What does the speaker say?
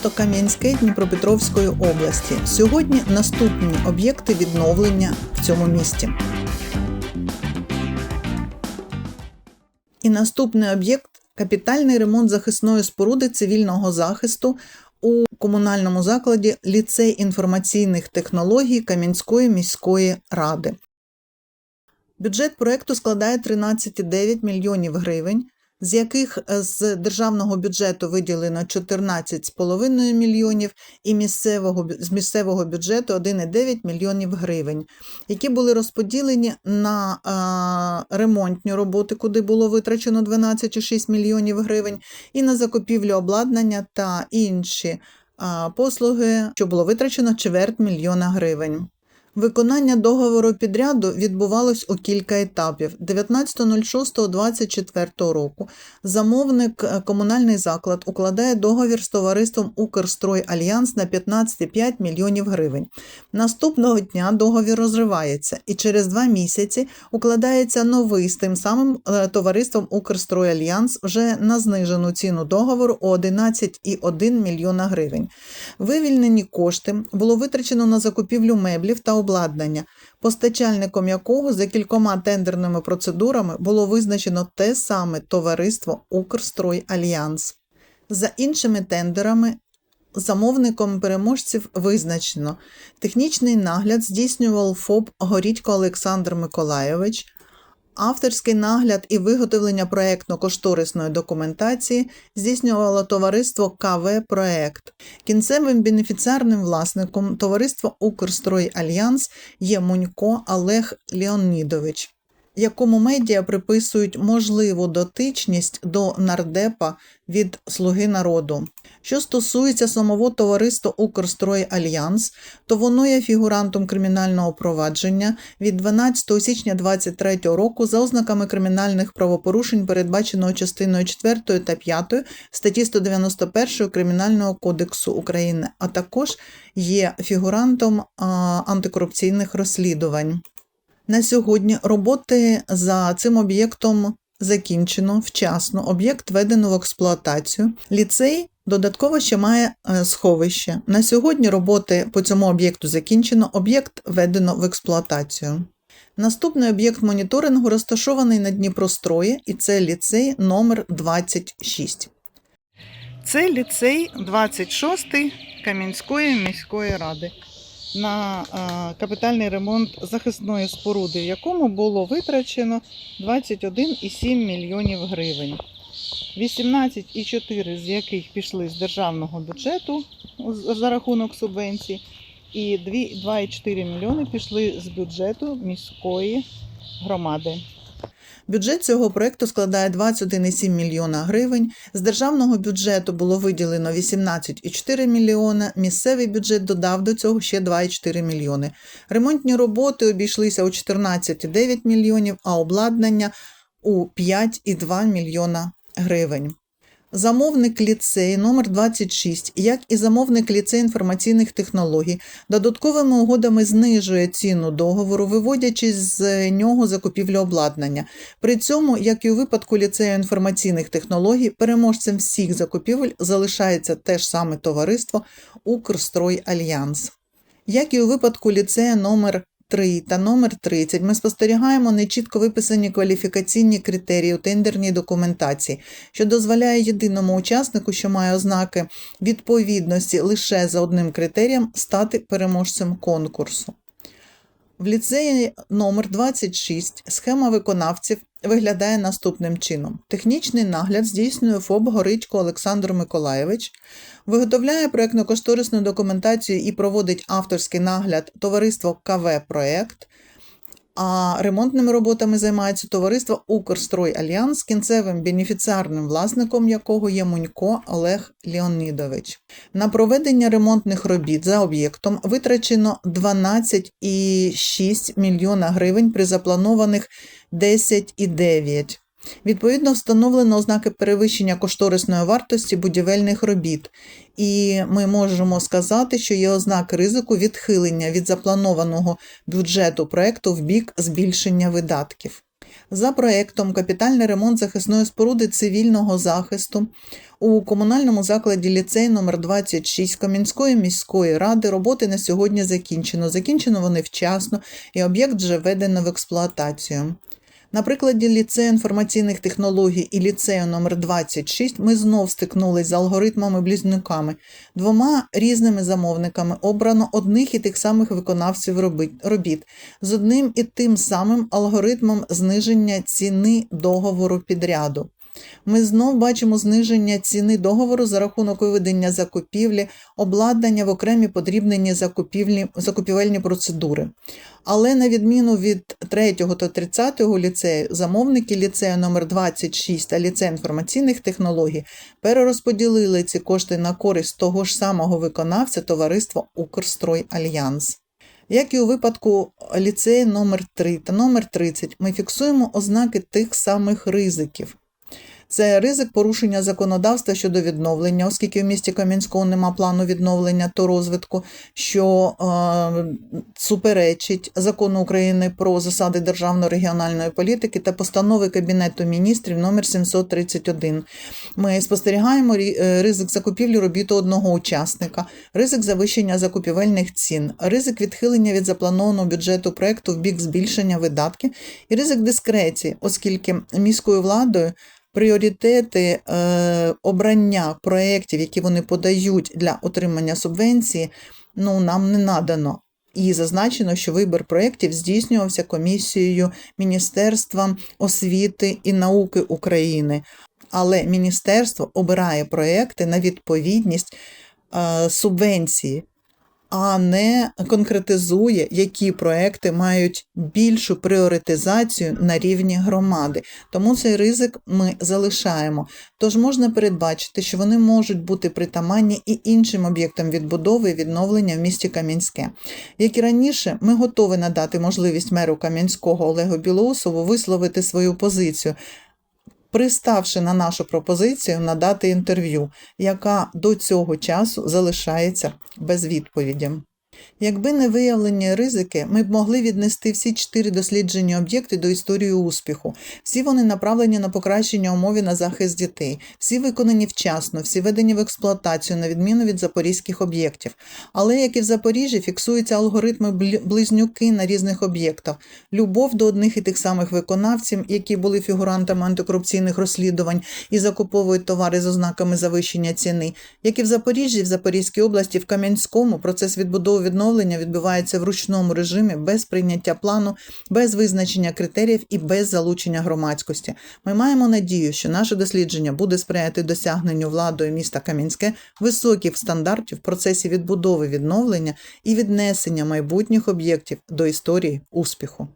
місто Кам'янське Дніпропетровської області. Сьогодні наступні об'єкти відновлення в цьому місті. І наступний об'єкт капітальний ремонт захисної споруди цивільного захисту у комунальному закладі ліцей інформаційних технологій Кам'янської міської ради. Бюджет проекту складає 13,9 мільйонів гривень, з яких е, з державного бюджету виділено 14,5 мільйонів і місцевого, з місцевого бюджету 1,9 мільйонів гривень, які були розподілені на ремонтні роботи, куди було витрачено 12,6 мільйонів гривень, і на закупівлю обладнання та інші послуги, що було витрачено чверть мільйона гривень. Виконання договору підряду відбувалось у кілька етапів. 19.06.24 року замовник е, комунальний заклад укладає договір з товариством Укрстрой Альянс на 15,5 мільйонів гривень. Наступного дня договір розривається і через два місяці укладається новий з тим самим е, товариством Укрстрой Альянс вже на знижену ціну договору у 11,1 мільйона гривень. Вивільнені кошти було витрачено на закупівлю меблів та обладнання, постачальником якого за кількома тендерними процедурами було визначено те саме товариство Укрстрой Альянс. За іншими тендерами замовником переможців визначено технічний нагляд здійснював ФОП Горідько Олександр Миколайович, авторський нагляд і виготовлення проєктно-кошторисної документації здійснювало товариство КВ Проект. Кінцевим бенефіціарним власником товариства Укрстрой Альянс є Мунько Олег Леонідович, якому медіа приписують можливу дотичність до нардепа від Слуги народу. Що стосується самого товариства Укрстрой Альянс, то воно є фігурантом кримінального провадження від 12 січня 2023 року за ознаками кримінальних правопорушень, передбаченого частиною 4 та 5 статті 191 Кримінального кодексу України, а також є фігурантом антикорупційних розслідувань. На сьогодні роботи за цим об'єктом закінчено вчасно. Об'єкт введено в експлуатацію. Ліцей додатково ще має е, сховище. На сьогодні роботи по цьому об'єкту закінчено. Об'єкт введено в експлуатацію. Наступний об'єкт моніторингу розташований на Дніпрострої, і це ліцей номер 26. Це ліцей 26 Кам'янської міської ради на е, капітальний ремонт захисної споруди, в якому було витрачено 21,7 мільйонів гривень. 18,4 з яких пішли з державного бюджету за рахунок субвенцій, і 2,4 мільйони пішли з бюджету міської громади. Бюджет цього проекту складає 21,7 мільйона гривень. З державного бюджету було виділено 18,4 мільйона. Місцевий бюджет додав до цього ще 2,4 мільйони. Ремонтні роботи обійшлися у 14,9 мільйонів, а обладнання у 5,2 мільйона гривень. Замовник ліцей номер 26, як і замовник ліцей інформаційних технологій, додатковими угодами знижує ціну договору, виводячи з нього закупівлю обладнання. При цьому, як і у випадку ліцею інформаційних технологій, переможцем всіх закупівель залишається те ж саме товариство Укрстрой Альянс. Як і у випадку ліцея номер 3 та номер 30, ми спостерігаємо нечітко виписані кваліфікаційні критерії у тендерній документації, що дозволяє єдиному учаснику, що має ознаки відповідності лише за одним критерієм, стати переможцем конкурсу. В ліцеї номер 26 схема виконавців виглядає наступним чином: технічний нагляд здійснює ФОБ Горичко Олександр Миколаєвич, виготовляє проєктно-кошторисну документацію і проводить авторський нагляд товариство КВ Проект. А ремонтними роботами займається товариство Укрстрой Альянс, кінцевим бенефіціарним власником якого є Мунько Олег Леонідович. На проведення ремонтних робіт за об'єктом витрачено 12,6 мільйона гривень при запланованих 10,9. Відповідно, встановлено ознаки перевищення кошторисної вартості будівельних робіт, і ми можемо сказати, що є ознаки ризику відхилення від запланованого бюджету проекту в бік збільшення видатків. За проектом капітальний ремонт захисної споруди цивільного захисту у комунальному закладі ліцей номер 26 Кам'янської міської ради роботи на сьогодні закінчено. Закінчено вони вчасно, і об'єкт вже введено в експлуатацію. На прикладі ліцею інформаційних технологій і ліцею номер 26 ми знов стикнулись з алгоритмами-близнюками. Двома різними замовниками обрано одних і тих самих виконавців робіт з одним і тим самим алгоритмом зниження ціни договору підряду. Ми знов бачимо зниження ціни договору за рахунок виведення закупівлі, обладнання в окремі подрібнені закупівлі, закупівельні процедури. Але на відміну від 3 та 30 ліцею, замовники ліцею номер 26 та ліцею інформаційних технологій перерозподілили ці кошти на користь того ж самого виконавця товариства Укрстрой Альянс. Як і у випадку ліцею номер 3 та номер 30, ми фіксуємо ознаки тих самих ризиків. Це ризик порушення законодавства щодо відновлення, оскільки в місті Кам'янського нема плану відновлення та розвитку, що е, суперечить закону України про засади державно-регіональної політики та постанови Кабінету міністрів номер 731. Ми спостерігаємо е, ризик закупівлі робіт одного учасника, ризик завищення закупівельних цін, ризик відхилення від запланованого бюджету проекту в бік збільшення видатків і ризик дискреції, оскільки міською владою пріоритети е, обрання проєктів, які вони подають для отримання субвенції, ну, нам не надано. І зазначено, що вибір проєктів здійснювався комісією Міністерства освіти і науки України. Але міністерство обирає проєкти на відповідність е, субвенції, а не конкретизує, які проекти мають більшу пріоритизацію на рівні громади. Тому цей ризик ми залишаємо. Тож можна передбачити, що вони можуть бути притаманні і іншим об'єктам відбудови і відновлення в місті Кам'янське. Як і раніше, ми готові надати можливість меру Кам'янського Олегу Білоусову висловити свою позицію. Приставши на нашу пропозицію надати інтерв'ю, яка до цього часу залишається без відповіді. Якби не виявлені ризики, ми б могли віднести всі чотири досліджені об'єкти до історії успіху. Всі вони направлені на покращення умов на захист дітей, всі виконані вчасно, всі введені в експлуатацію, на відміну від запорізьких об'єктів. Але, як і в Запоріжжі, фіксуються алгоритми близнюки на різних об'єктах, любов до одних і тих самих виконавців, які були фігурантами антикорупційних розслідувань і закуповують товари з ознаками завищення ціни. Як і в Запоріжжі, в Запорізькій області, в Кам'янському процес відбудови відновлення відбувається в ручному режимі без прийняття плану, без визначення критеріїв і без залучення громадськості. Ми маємо надію, що наше дослідження буде сприяти досягненню владою міста Кам'янське високих стандартів в процесі відбудови відновлення і віднесення майбутніх об'єктів до історії успіху.